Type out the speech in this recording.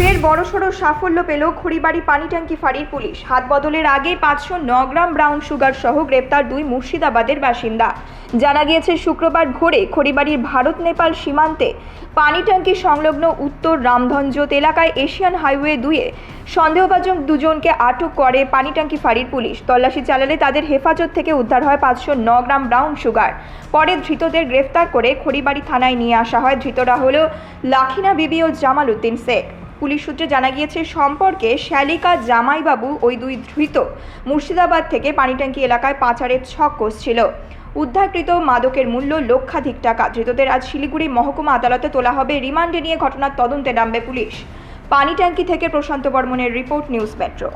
ফের বড়সড় সাফল্য পেল খড়িবাড়ি পানি ট্যাঙ্কি ফাঁড়ির পুলিশ। হাত বদলের আগে পাঁচশো ন গ্রাম ব্রাউন সুগার সহ গ্রেপ্তার দুই মুর্শিদাবাদের বাসিন্দা। জানা গিয়েছে, শুক্রবার ভোরে খড়িবাড়ির ভারত নেপাল সীমান্তে পানি ট্যাঙ্কি সংলগ্ন উত্তর রামধনজোত এলাকায় এশিয়ান হাইওয়ে দুয়ে সন্দেহভাজন দুজনকে আটক করে পানি ট্যাঙ্কি ফাঁড়ির পুলিশ। তল্লাশি চালালে তাদের হেফাজত থেকে উদ্ধার হয় পাঁচশো ন গ্রাম ব্রাউন সুগার। পরে ধৃতদের গ্রেফতার করে খড়িবাড়ি থানায় নিয়ে আসা হয়। ধৃতরা হল লাখিনা বিবি ও জামাল উদ্দিন শেখ। পুলিশ সূত্রে জানা গিয়েছে, সম্পর্কে শ্যালিকা জামাইবাবু ওই দুই ধৃত। মুর্শিদাবাদ থেকে পানিট্যাঙ্কি এলাকায় পাচারের ছক কষছিল। উদ্ধারকৃত মাদকের মূল্য লক্ষাধিক টাকা। ধৃতদের আজ শিলিগুড়ি মহকুমা আদালতে তোলা হবে। রিমান্ডে নিয়ে ঘটনার তদন্তে নামবে পুলিশ। পানি ট্যাঙ্কি থেকে প্রশান্ত বর্মনের রিপোর্ট, নিউজ মেট্রো।